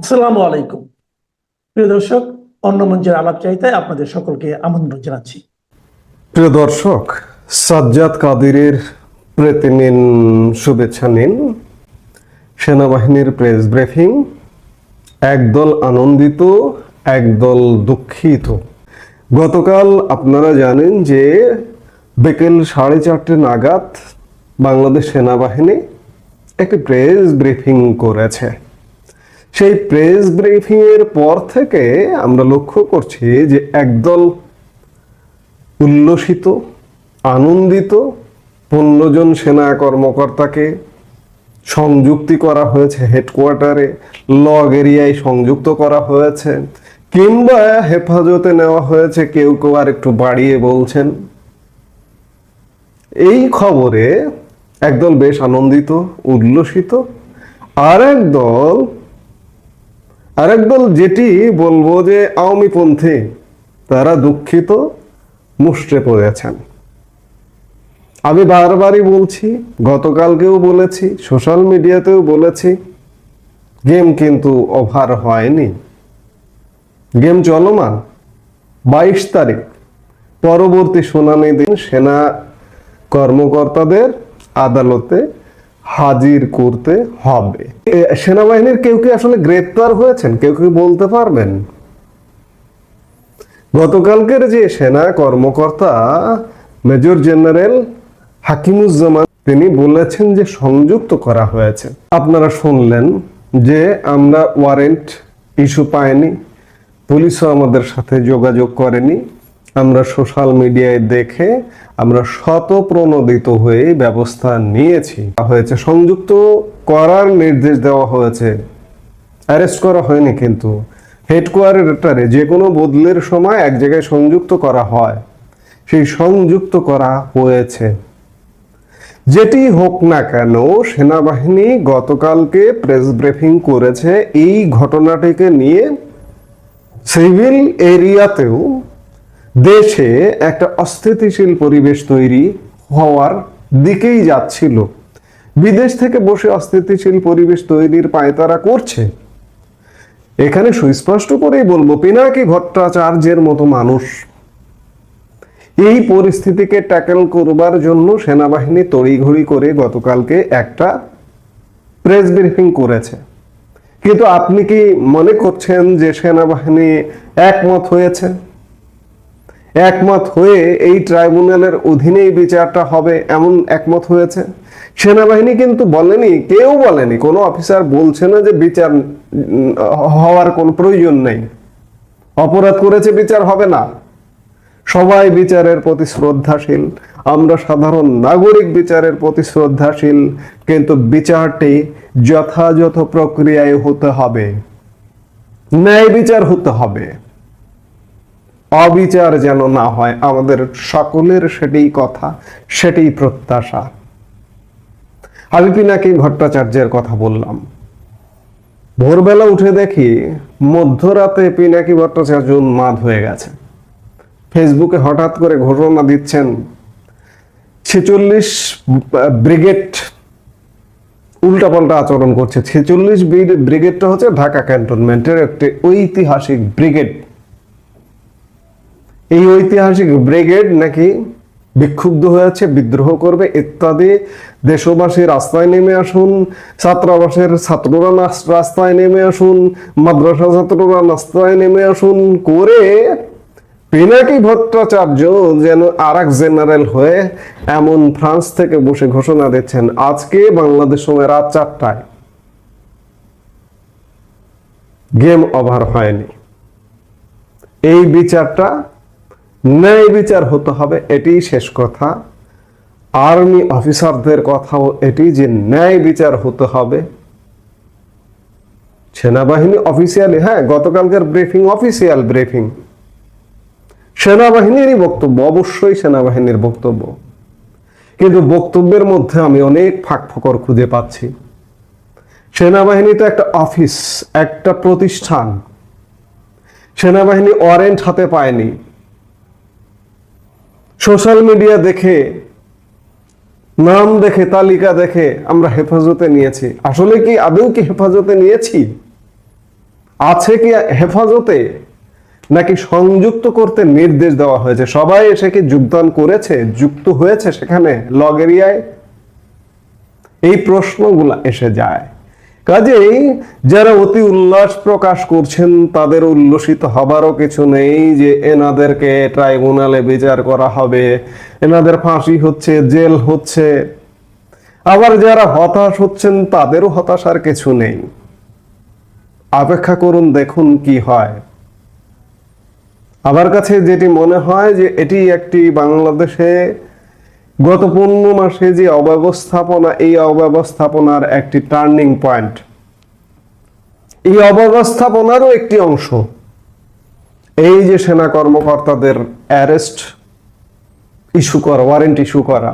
আসসালামু আলাইকুম। প্রিয় দর্শক, অন্য মঞ্চের আলাপ চাইতে আপনাদের সকলকে আমন্ত্রণ জানাচ্ছি। প্রিয় দর্শক, সাজ্জাদ কাদিরের প্রতি নিন শুভেচ্ছা নিন। সেনাবাহিনীর প্রেস ব্রিফিং, একদল আনন্দিত, একদল দুঃখিত। গতকাল আপনারা জানেন যে বিকেল সাড়ে চারটে নাগাদ বাংলাদেশ সেনাবাহিনী একটি প্রেস ব্রিফিং করেছে। সেই প্রেস ব্রিফিং এর পর থেকে আমরা লক্ষ্য করছি যে একদল উল্লসিত, আনন্দিত পনেরো জন সেনা কর্মকর্তাকে সংযুক্তি করা হয়েছে হেডকোয়ার্টারে লগ এরিয়ায় সংযুক্ত করা হয়েছে, কিংবা হেফাজতে নেওয়া হয়েছে, কেউ কেউ আর একটু বাড়িয়ে বলছেন। এই খবরে একদল বেশ আনন্দিত, উল্লসিত আর একদল আর একদল যেটি বলব যে আওয়ামী পন্থী তারা দুঃখিত মুষ্টে পড়েছেন। আমি বারবারই বলছি, গতকালকেও বলেছি, সোশ্যাল মিডিয়াতেও বলেছি, গেম কিন্তু ওভার হয়নি। গেম চলমান। বাইশ তারিখ, পরবর্তী শুনানি দিন সেনা কর্মকর্তাদের আদালতে হাজির করতে হবে। সেনাবাহিনীর কেউ কি আসলে গ্রেপ্তার হয়েছেন? কেউ কি বলতে পারবেন? গতকালকের যে সেনা কর্মকর্তা মেজর জেনারেল হাকিমুজ্জামান, তিনি বলেছেন যে সংযুক্ত করা হয়েছে। আপনারা শুনলেন যে আমরা ওয়ারেন্ট ইস্যু পাইনি, পুলিশও আমাদের সাথে যোগাযোগ করেনি। আমরা সোশ্যাল মিডিয়ায় দেখে আমরা শতপ্রণোদিত হয়ে ব্যবস্থা নিয়েছি। হয়েছে, সংযুক্ত করার নির্দেশ দেওয়া হয়েছে। অ্যারেস্ট করা হয়নি কিন্তু। হেডকোয়ার্টারে যে কোনো বদলের সময় এক জায়গায় সংযুক্ত করা হয়। সেই সংযুক্ত করা হয়েছে। যেটি হোক না কেন, সেনাবাহিনী গতকালকে প্রেস ব্রিফিং করেছে এই ঘটনাটিকে নিয়ে সিভিল এরিয়াতেও দেশে একটা অস্থিতিশীল পরিবেশ তৈরি হওয়ার দিকেই যাচ্ছিল। বিদেশ থেকে বসে অস্থিতিশীল পরিবেশ তৈরির পায়তারা করছে। এখানে সুস্পষ্ট করেই বলব, পিনাকি ভট্টাচার্যের মতো মানুষ। এই পরিস্থিতিকে ট্যাকেল করবার জন্য সেনাবাহিনী তড়িঘড়ি করে গতকালকে একটা প্রেস ব্রিফিং করেছে। কিন্তু আপনি কি মনে করছেন যে সেনাবাহিনী একমত হয়েছে? একমত হয়ে এই ট্রাইব্যুনালের অধীনেই বিচারটা হবে এমন একমত হয়েছে। সেনাবাহিনী কিন্তু বলেনি, কেউ বলেনি, কোনো অফিসার বলছে না যে বিচার হওয়ার কোনো প্রয়োজন নেই। অপরাধ করেছে, বিচার হবে না। সবাই বিচারের প্রতি শ্রদ্ধাশীল। আমরা সাধারণ নাগরিক বিচারের প্রতি শ্রদ্ধাশীল, কিন্তু বিচারটি যথাযথ প্রক্রিয়ায় হতে হবে। ন্যায় বিচার হতে হবে। অবিচার যেন না হয়, আমাদের সকলের সেটাই কথা, সেটাই প্রত্যাশা। আমি পিনাকি ভট্টাচার্যের কথা বললাম। ভোরবেলা উঠে দেখি মধ্যরাতে পিনাকি ভট্টাচার্য উন্মাদ হয়ে গেছে। ফেসবুকে হঠাৎ করে ঘোষণা দিচ্ছেন, ছেচল্লিশ ব্রিগেড উল্টাপাল্টা আচরণ করছে। ছেচল্লিশ ব্রিগেডটা হচ্ছে ঢাকা ক্যান্টনমেন্টের একটি ঐতিহাসিক ব্রিগেড। এই ঐতিহাসিক ব্রিগেড নাকি বিক্ষুব্ধ হয়েছে বিদ্রোহ করবে ইত্যাদি। দেশবাসী রাস্তায় নেমে আসুন, ছাত্রাবাসের ছাত্ররা রাস্তায় নেমে আসুন মাদ্রাসা ছাত্ররা রাস্তায় নেমে আসুন করে পিনাকি ভট্টাচার্য যেন আর এক জেনারেল হয়ে এমন ফ্রান্স থেকে বসে ঘোষণা দিচ্ছেন। আজকে বাংলাদেশ সময় রাত চারটায়। গেম ওভার হয়নি। এই বিচারটা ন্যায় বিচার হতে হবে এটি শেষ কথা। আর্মি অফিসারদের কথাও এটি যে ন্যায় বিচার হতে হবে। সেনাবাহিনী অফিসিয়ালি হ্যাঁ গতকালকের ব্রিফিং, অফিসিয়াল ব্রিফিং। সেনাবাহিনীরই বক্তব্য, অবশ্যই সেনাবাহিনীর বক্তব্য। কিন্তু বক্তব্যের মধ্যে আমি অনেক ফাঁক ফকর খুঁজে পাচ্ছি। সেনাবাহিনী তো একটা অফিস, একটা প্রতিষ্ঠান। সেনাবাহিনী ওয়ারেন্ট হাতে পায়নি। সোশ্যাল মিডিয়া দেখে, নাম দেখে, তালিকা দেখে আমরা হেফাজতে নিয়েছি। আসলে কি আদৌ কি হেফাজতে নিয়েছি? আছে কি হেফাজতে? নাকি সংযুক্ত করতে নির্দেশ দেওয়া হয়েছে? সবাই এসে কি যোগদান করেছে, যুক্ত হয়েছে সেখানে? লগ এরিয়ায়? এই প্রশ্নগুলো এসে যায়। কাজেই যারা অতি উল্লাস প্রকাশ করছেন, তাদের উল্লসিত হবারও কিছু নেই যে এনাদেরকে ট্রাইব্যুনালে বিচার করা হবে। এনাদের ফাঁসি হচ্ছে, জেল হচ্ছে। আবার যারা হতাশ হচ্ছেন, তাদেরও হতাশার কিছু নেই। অপেক্ষা করুন, দেখুন কি হয়। আমার কাছে যেটি মনে হয় যে এটি একটি বাংলাদেশে গত পনেরো মাসে যে অব্যবস্থাপনা, এই অব্যবস্থাপনার একটি টার্নিং পয়েন্ট এই অব্যবস্থাপনারও একটি অংশ। এই যে সেনা কর্মকর্তাদের অ্যারেস্ট ইস্যু করা ওয়ারেন্ট ইস্যু করা,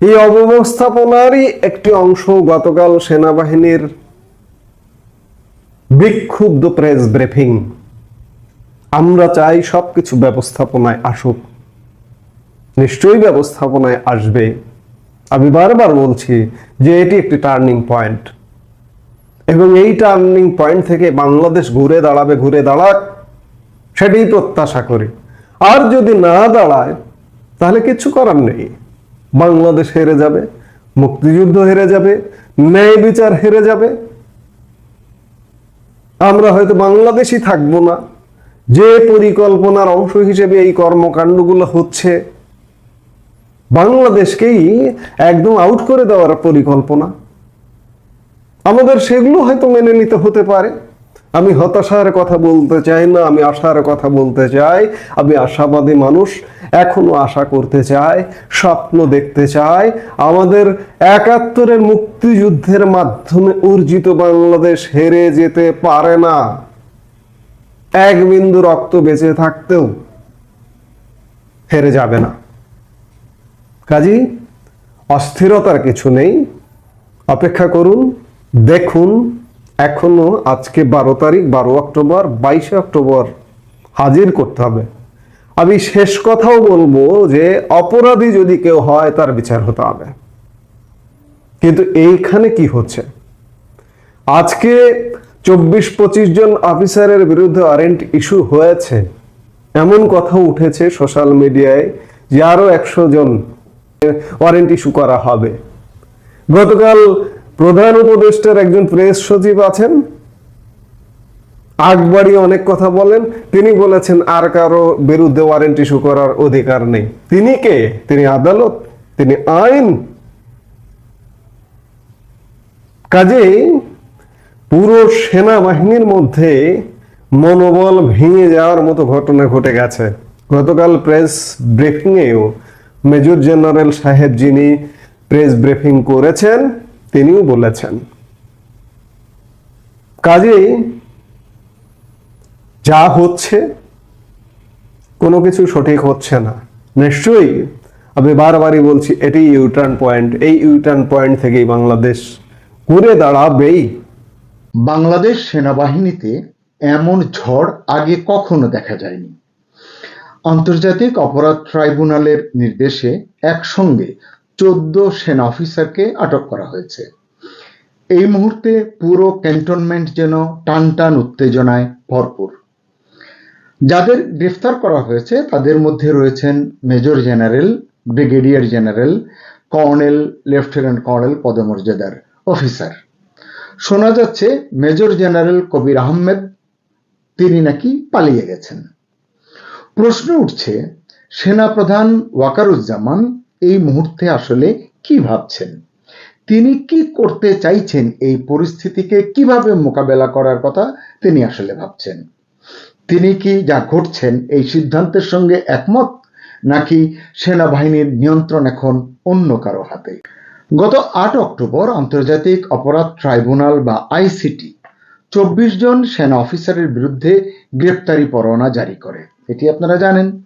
এই অব্যবস্থাপনারই একটি অংশ গতকাল সেনাবাহিনীর বিক্ষুব্ধ প্রেস ব্রিফিং আমরা চাই সবকিছু ব্যবস্থাপনায় আসুক। নিশ্চয়ই ব্যবস্থাপনায় আসবে। আমি বারবার বলছি যে এটি একটি টার্নিং পয়েন্ট এবং এই টার্নিং পয়েন্ট থেকে বাংলাদেশ ঘুরে দাঁড়াবে, ঘুরে দাঁড়াক, সেটাই প্রত্যাশা করি। আর যদি না দাঁড়ায়, তাহলে কিছু করার নেই। বাংলাদেশ হেরে যাবে, মুক্তিযুদ্ধ হেরে যাবে, ন্যায় বিচার হেরে যাবে। আমরা হয়তো বাংলাদেশই থাকব না। যে পরিকল্পনার অংশ হিসেবে এই কর্মকাণ্ডগুলো হচ্ছে বাংলাদেশকেই একদম আউট করে দেওয়ার পরিকল্পনা। আমাদের সেগুলো হয়তো মেনে নিতে হতে পারে। আমি হতাশার কথা বলতে চাই না, আমি আশার কথা বলতে চাই, আমি আশাবাদী মানুষ, এখনও আশা করতে চাই, স্বপ্ন দেখতে চাই, আমাদের একাত্তরের মুক্তিযুদ্ধের মাধ্যমে অর্জিত বাংলাদেশ হেরে যেতে পারে না। এক বিন্দু রক্ত বেঁচে থাকতেও হেরে যাবে না। কাজী, অস্থিরতার কিছু নেই। অপেক্ষা করুন, দেখুন, এখনও আজকে বারো তারিখ, বারো অক্টোবর, বাইশে অক্টোবর হাজির করতে হবে। আমি শেষ কথাও বলব যে, অপরাধী যদি কেউ হয়, তার বিচার হতে হবে। কিন্তু এইখানে কি হচ্ছে? আজকে চব্বিশ পঁচিশ জন অফিসারের বিরুদ্ধে ওয়ারেন্ট ইস্যু হয়েছে। এমন কথা উঠেছে সোশ্যাল মিডিয়ায় যে, আরও একশো জন ওয়ারেন্ট ইস্যু করা হবে। গতকাল প্রধান উপদেষ্টার একজন প্রেস সচিব আছেন। আকবরী অনেক কথা বলেন। তিনি বলেছেন, আর কারও বিরুদ্ধে ওয়ারেন্ট ইস্যু করার অধিকার নেই। তিনি কে? তিনি আদালত? তিনি আইন? কাজেই পুরো সেনাবাহিনীর মধ্যে মনোবল ভেঙে যাওয়ার মতো ঘটনা ঘটে গেছে। গতকাল প্রেস ব্রিফিংয়েও মেজর জেনারেল সাহেব যিনি প্রেস ব্রিফিং করেছেন, তিনিও বলেছেন। কাজেই যা হচ্ছে, কোনো কিছু সঠিক হচ্ছে না। নিশ্চয়ই আমি বারবারই বলছি, এটি ইউটার্ন পয়েন্ট এই ইউটার্ন পয়েন্ট থেকেই বাংলাদেশ ঘুরে দাঁড়াবেই। বাংলাদেশ সেনাবাহিনীতে এমন ঝড় আগে কখনো দেখা যায়নি। আন্তর্জাতিক অপরাধ ট্রাইব্যুনালের নির্দেশে একসঙ্গে চোদ্দ সেনা অফিসারকে আটক করা হয়েছে। এই মুহূর্তে পুরো ক্যান্টনমেন্ট যেন টান টান উত্তেজনায় ভরপুর। যাদের গ্রেফতার করা হয়েছে, তাদের মধ্যে রয়েছেন major general, brigadier general, colonel, lieutenant colonel পদমর্যাদার অফিসার। শোনা যাচ্ছে, মেজর জেনারেল কবির আহমেদ, তিনি নাকি পালিয়ে গেছেন। প্রশ্ন উঠছে, সেনাপ্রধান ওয়াকারুজ্জামান এই মুহূর্তে আসলে কি ভাবছেন? তিনি কি করতে চাইছেন এই পরিস্থিতিকে কীভাবে মোকাবেলা করার কথা তিনি আসলে ভাবছেন? তিনি কি যা ঘটছেন এই সিদ্ধান্তের সঙ্গে একমত, নাকি সেনাবাহিনীর নিয়ন্ত্রণ এখন অন্য কারও হাতে? গত আট অক্টোবর আন্তর্জাতিক অপরাধ ট্রাইব্যুনাল বা আইসিটি চব্বিশ জন সেনা অফিসারের বিরুদ্ধে গ্রেপ্তারি পরোয়ানা জারি করে। এটি আপনারা জানেন।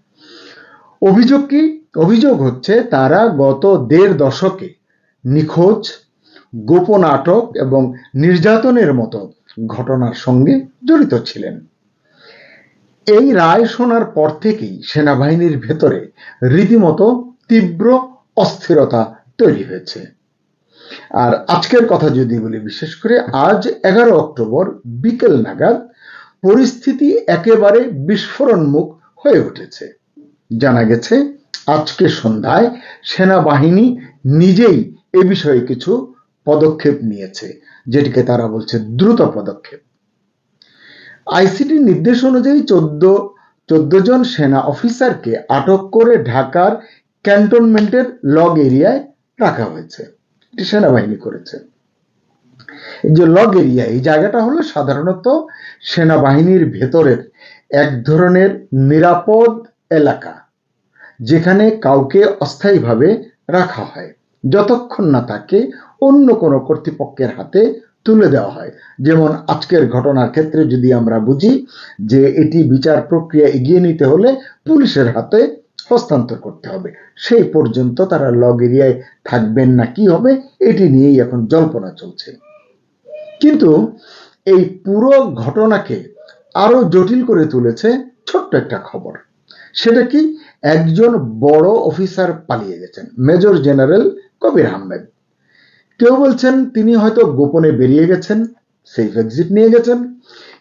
অভিযোগ কি? অভিযোগ হচ্ছে তারা গত দেড় দশকে নিখোঁজ, গোপন আটক এবং নির্যাতনের মতো ঘটনার সঙ্গে জড়িত ছিলেন। এই রায় শোনার পর থেকেই সেনাবাহিনীর ভেতরে রীতিমতো তীব্র অস্থিরতা তৈরি হয়েছে। আর আজকের কথা যদি বলি, বিশেষ করে আজ এগারো অক্টোবর বিকেল নাগাদ পরিস্থিতি একেবারে বিস্ফোরণমুখ হয়ে উঠেছে। জানা গেছে, আজকে সন্ধ্যায় সেনাবাহিনী নিজেই এ বিষয়ে কিছু পদক্ষেপ নিয়েছে, যেটিকে তারা বলছে দ্রুত পদক্ষেপ। আইসিটির নির্দেশ অনুযায়ী চোদ্দ চোদ্দ জন সেনা অফিসারকে আটক করে ঢাকার ক্যান্টনমেন্টের লগ এরিয়ায় রাখা হয়েছে। সেনাবাহিনী করেছে। যে লগ এরিয়া এই জায়গাটা হলো সাধারণত সেনাবাহিনীর ভেতরের এক ধরনের নিরাপদ এলাকা, যেখানে কাউকে অস্থায়ীভাবে রাখা হয়, যতক্ষণ না তাকে অন্য কোনো কর্তৃপক্ষের হাতে তুলে দেওয়া হয়। যেমন আজকের ঘটনার ক্ষেত্রে যদি আমরা বুঝি যে এটি বিচার প্রক্রিয়া এগিয়ে নিতে হলে পুলিশের হাতে হস্তান্তর করতে হবে। সেই পর্যন্ত তারা লগ এরিয়ায় থাকবেন না, কি হবে? এটি নিয়েই এখন জল্পনা চলছে। কিন্তু এই পুরো ঘটনাকে আরও জটিল করে তুলেছে ছোট্ট একটা খবর। সেটা কি একজন বড় অফিসার পালিয়ে গেছেন, মেজর জেনারেল কবির আহমেদ। কেউ বলছেন তিনি হয়তো গোপনে বেরিয়ে গেছেন, সেফ এক্সিট নিয়ে গেছেন।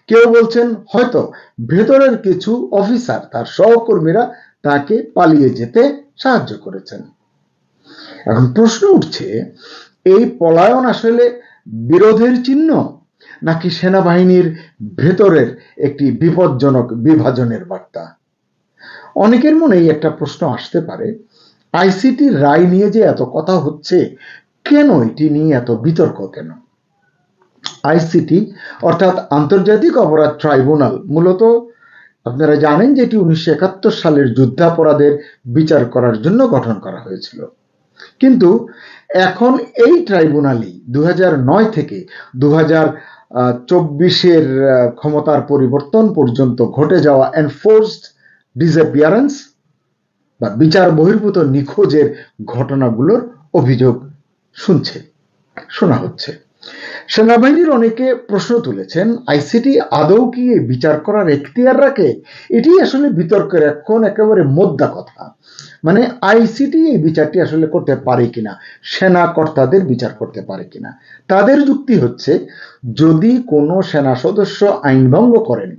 কেউ বলছেন হয়তো ভেতরের কিছু অফিসার, তার সহকর্মীরা তাকে পালিয়ে যেতে সাহায্য করেছেন। এখন প্রশ্ন উঠছে, এই পলায়ন আসলে বিরোধের চিহ্ন নাকি সেনাবাহিনীর ভেতরের একটি বিপজ্জনক বিভাজনের বার্তা? অনেকের মনেই একটা প্রশ্ন আসতে পারে, আইসিটির রায় নিয়ে যে এত কথা হচ্ছে, কেন এটি নিয়ে এত বিতর্ক কেন? আইসিটি, অর্থাৎ আন্তর্জাতিক অপরাধ ট্রাইব্যুনাল, মূলত আপনারা জানেন যে এটি উনিশশো একাত্তর সালের যুদ্ধাপরাধের বিচার করার জন্য গঠন করা হয়েছিল। কিন্তু এখন এই ট্রাইব্যুনালই দু নয় থেকে দু চব্বিশের ক্ষমতার পরিবর্তন পর্যন্ত ঘটে যাওয়া এনফোর্সড ডিসঅ্যাপিয়ারেন্স বা বিচার বহির্ভূত নিখোঁজের ঘটনাগুলোর অভিযোগ শুনছে, শোনা হচ্ছে। সেনাবাহিনীর অনেকে প্রশ্ন তুলেছেন, আইসিটি আদৌ কি বিচার করার এখতিয়ার রাখে? এটি আসলে বিতর্কের এখন একেবারে মোদ্দা কথা। মানে আইসিটি এই বিচারটি আসলে করতে পারে কিনা? সেনা কর্তাদের বিচার করতে পারে কিনা? তাদের যুক্তি হচ্ছে, যদি কোনো সেনা সদস্য আইন ভঙ্গ করেন,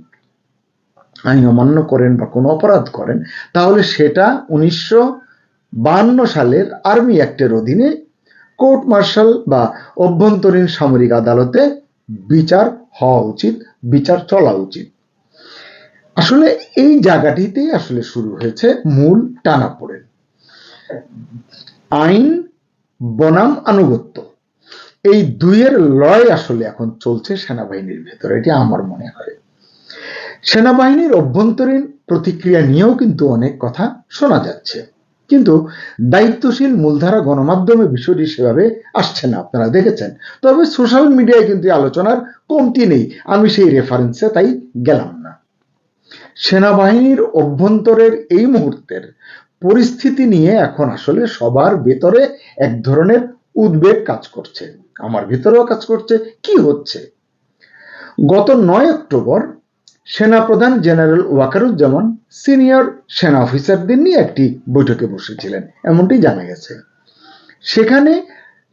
আইন অমান্য করেন বা কোনো অপরাধ করেন, তাহলে সেটা উনিশশো বাহান্ন সালের আর্মি অ্যাক্টের অধীনে কোর্ট মার্শাল বা অভ্যন্তরীণ সামরিক আদালতে বিচার হওয়া উচিত, বিচার চলা উচিত। আসলে এই জায়গাটিতেই আসলে শুরু হয়েছে মূল টানাপোড়েন। আইন বনাম আনুগত্য। এই দুইয়ের লড়াই আসলে এখন চলছে সেনাবাহিনীর ভেতরে, এটি আমার মনে হয়। সেনাবাহিনীর অভ্যন্তরীণ প্রতিক্রিয়া নিয়েও কিন্তু অনেক কথা শোনা যাচ্ছে। কিন্তু দায়িত্বশীল মূলধারা গণমাধ্যমে বিষয়টি সেভাবে আসছে না, আপনারা দেখেছেন। তবে সোশ্যাল মিডিয়ায় কিন্তু আলোচনার কমতি নেই, আমি সেই রেফারেন্সে তাই গেলাম না। সেনাবাহিনীর অভ্যন্তরের এই মুহূর্তের পরিস্থিতি নিয়ে এখন আসলে সবার ভেতরে এক ধরনের উদ্বেগ কাজ করছে। আমার ভিতরেও কাজ করছে। কি হচ্ছে? গত নয় অক্টোবর সেনাপ্রধান জেনারেল ওয়াকারুজ্জামান সিনিয়র সেনা অফিসারদের নিয়ে একটি বৈঠকে বসেছিলেন, এমনটি জানা গেছে। সেখানে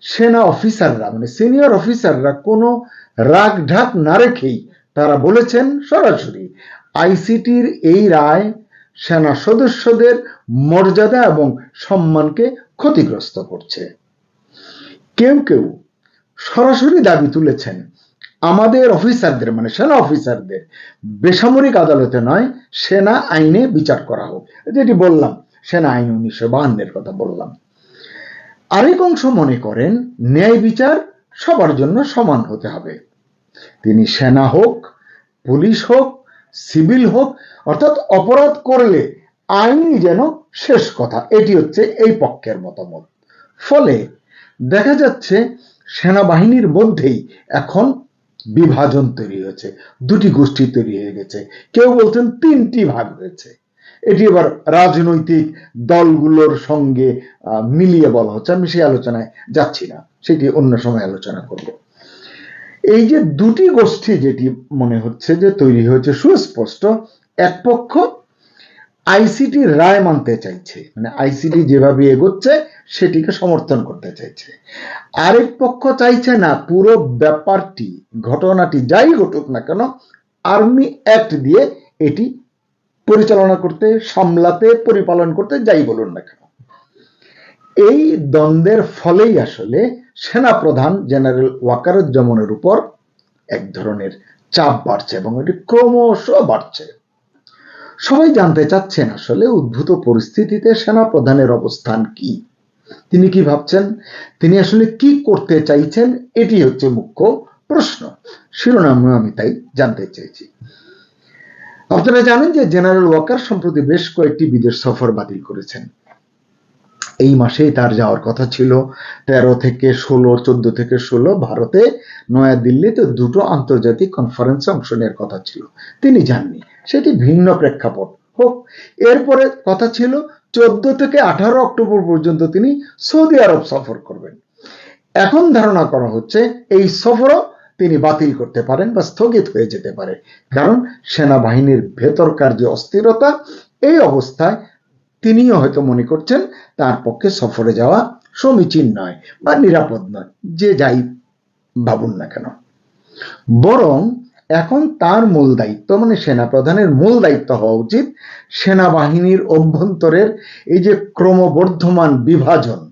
সেনা অফিসাররা মানে সিনিয়র অফিসাররা কোনো রাগ ঢাক না রেখেই তারা বলেছেন সরাসরি, আইসিটির এই রায় সেনা সদস্যদের মর্যাদা এবং সম্মানকে ক্ষতিগ্রস্ত করছে। কেউ কেউ সরাসরি দাবি তুলেছেন আমাদের অফিসারদের মানে সেনা অফিসারদের বেসামরিক আদালতে নয়, সেনা আইনে বিচার করা হোক যেটি বললাম, সেনা আইন উনিশশো বাহান্নের কথা বললাম। আরেক অংশ মনে করেন, ন্যায় বিচার সবার জন্য সমান হতে হবে। তিনি সেনা হোক, পুলিশ হোক, সিভিল হোক, অর্থাৎ অপরাধ করলে আইনই যেন শেষ কথা। এটি হচ্ছে এই পক্ষের মতামত। ফলে দেখা যাচ্ছে, সেনাবাহিনীর মধ্যেই এখন বিভাজন তৈরি হয়েছে, দুটি গোষ্ঠী তৈরি হয়ে গেছে, কেউ বলছেন তিনটি ভাগ হয়েছে। এটি এবার রাজনৈতিক দলগুলোর সঙ্গে মিলিয়ে বলা হচ্ছে। আমি সেই আলোচনায় যাচ্ছি না, সেটি অন্য সময় আলোচনা করব। এই যে দুটি গোষ্ঠী যেটি মনে হচ্ছে যে তৈরি হয়েছে, সুস্পষ্ট, এক পক্ষ আইসিটি রায় মানতে চাইছে মানে আইসিটি যেভাবে এগোচ্ছে সেটিকে সমর্থন করতে চাইছে। আরেক পক্ষ চাইছে না, পুরো ব্যাপারটি, ঘটনাটি যাই ঘটুক না কেন, আর্মি অ্যাক্ট দিয়ে এটি পরিচালনা করতে, সামলাতে, পরিপালন করতে যাই বলুন না কেন। এই দ্বন্দ্বের ফলেই আসলে সেনাপ্রধান জেনারেল ওয়াকারুজ্জামানের উপর এক ধরনের চাপ বাড়ছে এবং এটি ক্রমশ বাড়ছে। সবাই জানতে চাচ্ছেন আসলে উদ্ভূত পরিস্থিতিতে সেনাপ্রধানের অবস্থান কি? তিনি কি ভাবছেন? তিনি আসলে কি করতে চাইছেন? এটি হচ্ছে মুখ্য প্রশ্ন। শিরোনামে আমি তাই জানতে চাইছি আপনারা জানেন যে জেনারেল ওয়াকার সম্প্রতি বেশ কয়েকটি বিদেশ সফর বাতিল করেছেন। এই মাসেই তার যাওয়ার কথা ছিল। তেরো থেকে ষোলো, চোদ্দ থেকে ষোলো ভারতে নয়া দিল্লিতে দুটো আন্তর্জাতিক কনফারেন্সে অংশ নেওয়ার কথা ছিল। তিনি যাননি। সেটি ভিন্ন প্রেক্ষাপট। হোক, এরপরে কথা ছিল চোদ্দ থেকে আঠারো অক্টোবর পর্যন্ত তিনি সৌদি আরব সফর করবেন। এখন ধারণা করা হচ্ছে এই সফরও তিনি বাতিল করতে পারেন বা স্থগিত হয়ে যেতে পারে। কারণ সেনাবাহিনীর ভেতরকার যে অস্থিরতা, এই অবস্থায় তিনিও হয়তো মনে করছেন তার পক্ষে সফরে যাওয়া সমীচীন নয় বা নিরাপদ নয়, যে যাই ভাবুন না কেন। বরং এখন তার মূল দায়িত্ব মানে সেনাপ্রধানের মূল দায়িত্ব হওয়া উচিত সেনাবাহিনীর অভ্যন্তরের এই যে ক্রমবর্ধমান বিভাজন,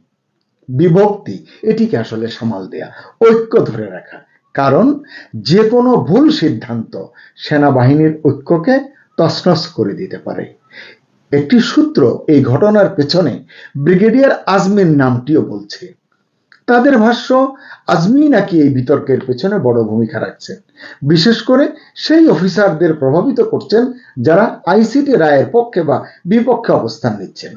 বিভক্তি, এটিকে আসলে সামাল দেয়া, ঐক্য ধরে রাখা। কারণ যে কোনো ভুল সিদ্ধান্ত সেনাবাহিনীর ঐক্যকে তছনছ করে দিতে পারে। একটি সূত্র এই ঘটনার পেছনে ব্রিগেডিয়ার আজমিন নামটিও বলছে। তাদের ভাষ্য, আজমি নাকি এই বিতর্কের পেছনে বড় ভূমিকা রাখছেন। বিশেষ করে সেই অফিসারদের প্রভাবিত করছেন যারা আইসিটি রায়ের পক্ষে বা বিপক্ষে অবস্থান নিচ্ছেন।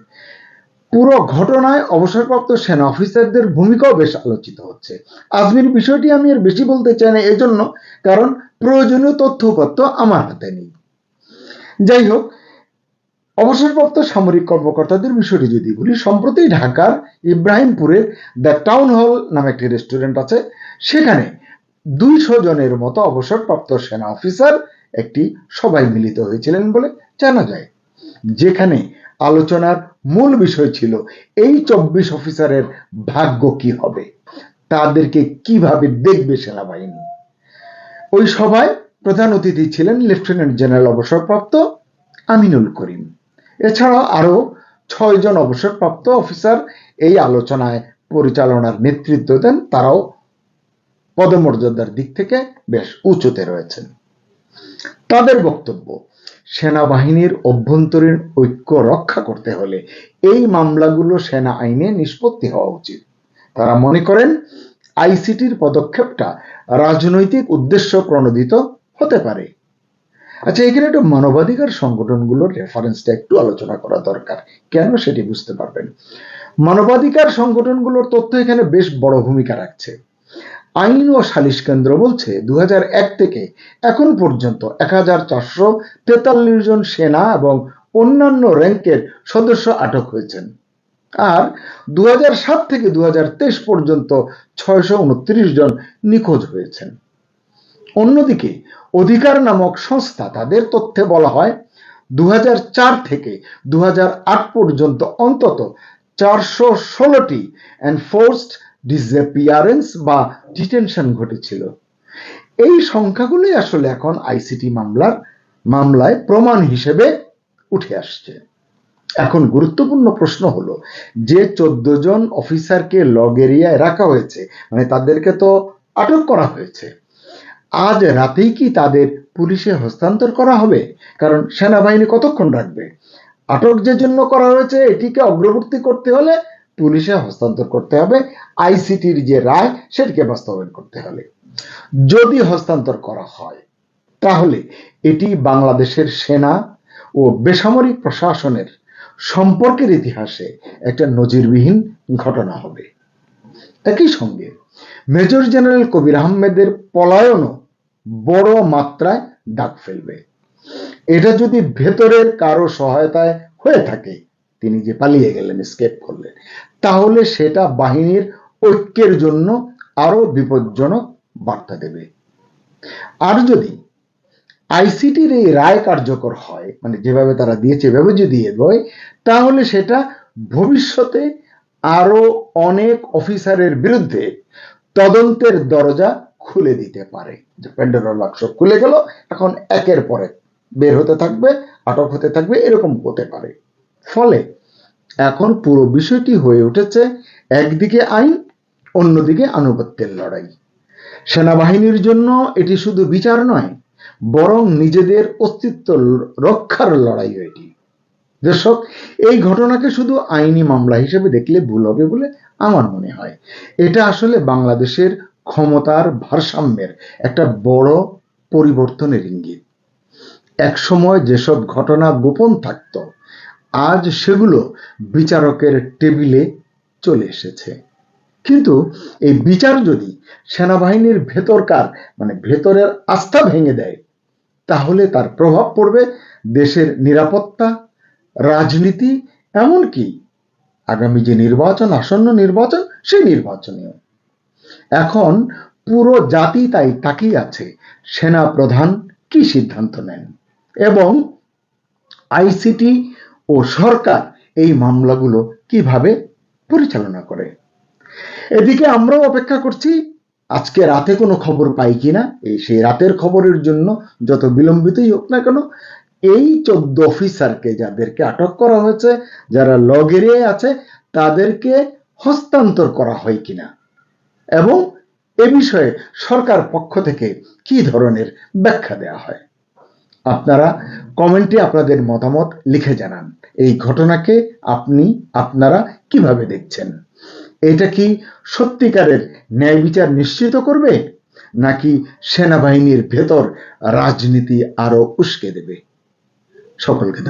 পুরো ঘটনায় অবসরপ্রাপ্ত সেনা অফিসারদের ভূমিকাও বেশ আলোচিত হচ্ছে। আজমির বিষয়টি আমি আর বেশি বলতে চাই না এজন্য, কারণ প্রয়োজনীয় তথ্যপত্র আমার হাতে নেই। যাই হোক অবসরপ্রাপ্ত সামরিক কর্মকর্তাদের বিষয়টি যদি বলি সম্প্রতি ঢাকার ইব্রাহিমপুরের দ্য টাউন হল নামে একটি রেস্টুরেন্ট আছে। সেখানে দুইশো জনের মতো অবসরপ্রাপ্ত সেনা অফিসার একটি সবাই মিলিত হয়েছিলেন বলে জানা যায়। যেখানে আলোচনার মূল বিষয় ছিল, এই চব্বিশ অফিসারের ভাগ্য কি হবে? তাদেরকে কীভাবে দেখবে সেনাবাহিনী? ওই সভায় প্রধান অতিথি ছিলেন লেফটেন্যান্ট জেনারেল অবসরপ্রাপ্ত আমিনুল করিম। এছাড়াও আরও ছয়জন অবসরপ্রাপ্ত অফিসার এই আলোচনায় পরিচালনার নেতৃত্ব দেন। তারাও পদমর্যাদার দিক থেকে বেশ উঁচুতে রয়েছেন। তাদের বক্তব্য, সেনাবাহিনীর অভ্যন্তরীণ ঐক্য রক্ষা করতে হলে এই মামলাগুলো সেনা আইনে নিষ্পত্তি হওয়া উচিত। তারা মনে করেন, আইসিটির পদক্ষেপটা রাজনৈতিক উদ্দেশ্য প্রণোদিত হতে পারে। আচ্ছা এখানে একটু মানবাধিকার সংগঠনগুলোর রেফারেন্সটা একটু আলোচনা করা দরকার। কেন সেটি বুঝতে পারবেন? মানবাধিকার সংগঠনগুলোর তথ্য এখানে বেশ বড় ভূমিকা রাখছে। আইন ও সালিশ কেন্দ্র বলছে দু হাজার এক থেকে এখন পর্যন্ত এক হাজার চারশো তেতাল্লিশ জন সেনা এবং অন্যান্য র্যাঙ্কের সদস্য আটক হয়েছেন। আর দু হাজার সাত থেকে দু হাজার তেইশ পর্যন্ত ছয়শো উনত্রিশ জন নিখোঁজ হয়েছেন। অন্যদিকে অধিকার নামক সংস্থা তাদের তথ্যে বলা হয় দু হাজার চার থেকে দু হাজার আট পর্যন্ত অন্তত চারশো ষোলোটি এনফোর্সড ডিসঅ্যাপিয়ারেন্স বা ডিটেনশন ঘটেছিল। এই সংখ্যাগুলোই আসলে এখন আইসিটি মামলার মামলায় প্রমাণ হিসেবে উঠে আসছে। এখন গুরুত্বপূর্ণ প্রশ্ন হলো, যে চোদ্দ জন অফিসারকে লগ এরিয়ায় রাখা হয়েছে মানে তাদেরকে তো আটক করা হয়েছে আজ রাতেই কি তাদের পুলিশে হস্তান্তর করা হবে? কারণ সেনাবাহিনী কতক্ষণ রাখবে? আটক যে জন্য করা হয়েছে, এটিকে অগ্রবর্তী করতে হলে পুলিশে হস্তান্তর করতে হবে। আইসিটির যে রায়, সেটিকে বাস্তবায়ন করতে হলে যদি হস্তান্তর করা হয়, তাহলে এটি বাংলাদেশের সেনা ও বেসামরিক প্রশাসনের সম্পর্কের ইতিহাসে একটা নজিরবিহীন ঘটনা হবে। একই সঙ্গে, মেজর জেনারেল কবির আহমেদের পলায়নও বড় মাত্রায় দাগ ফেলবে। এটা যদি ভেতরের কারও সহায়তায় হয়ে থাকে, তিনি যে পালিয়ে গেলেন স্কেপ করলেন, তাহলে সেটা বাহিনীর ঐক্যের জন্য আরও বিপজ্জনক বার্তা দেবে। আর যদি আইসিটির এই রায় কার্যকর হয় মানে যেভাবে তারা দিয়েছে, এভাবে যদি এগোয় তাহলে সেটা ভবিষ্যতে আরও অনেক অফিসারের বিরুদ্ধে তদন্তের দরজা খুলে দিতে পারে। যে প্যান্ডোরার বাক্স খুলে গেল, এখন একের পর বের হতে থাকবে, আটক হতে থাকবে, এরকম হতে পারে। ফলে এখন পুরো বিষয়টি হয়ে উঠেছে একদিকে আইন, অন্যদিকে আনুগত্যের লড়াই। সেনাবাহিনীর জন্য এটি শুধু বিচার নয়, বরং নিজেদের অস্তিত্ব রক্ষার লড়াই এটি। দর্শক, এই ঘটনাকে শুধু আইনি মামলা হিসেবে দেখলে ভুল হবে বলে আমার মনে হয়। এটা আসলে বাংলাদেশের ক্ষমতার ভারসাম্যের একটা বড় পরিবর্তনের ইঙ্গিত। এক সময় যেসব ঘটনা গোপন থাকত, আজ সেগুলো বিচারকের টেবিলে চলে এসেছে। কিন্তু এই বিচার যদি সেনাবাহিনীর ভেতরকার মানে ভেতরের আস্থা ভেঙে দেয়, তাহলে তার প্রভাব পড়বে দেশের নিরাপত্তা, রাজনীতি, এমনকি আগামী যে নির্বাচন, আসন্ন নির্বাচন, সেই নির্বাচনেও। এখন পুরো জাতি তাই তাকিয়ে আছে। সেনা প্রধান কি সিদ্ধান্ত নেন? এবং আইসিটি ও সরকার এই মামলাগুলো কীভাবে পরিচালনা করে? এদিকে আমরাও অপেক্ষা করছি, আজকে রাতে কোনো খবর পাই কিনা এই সেই রাতের খবরের জন্য যত বিলম্বিতই হোক না কেন, এই চোদ্দ অফিসারকে যাদেরকে আটক করা হয়েছে, যারা লগেরে আছে, তাদেরকে হস্তান্তর করা হয় কিনা এবং এ বিষয়ে সরকার পক্ষ থেকে কি ধরনের ব্যাখ্যা দেওয়া হয়? আপনারা কমেন্টে আপনাদের মতামত লিখে জানান। এই ঘটনাকে আপনি, আপনারা কীভাবে দেখছেন? এটা কি সত্যিকারের ন্যায় বিচার নিশ্চিত করবে, নাকি সেনাবাহিনীর ভেতর রাজনীতি আরও উস্কে দেবে? সকলকে।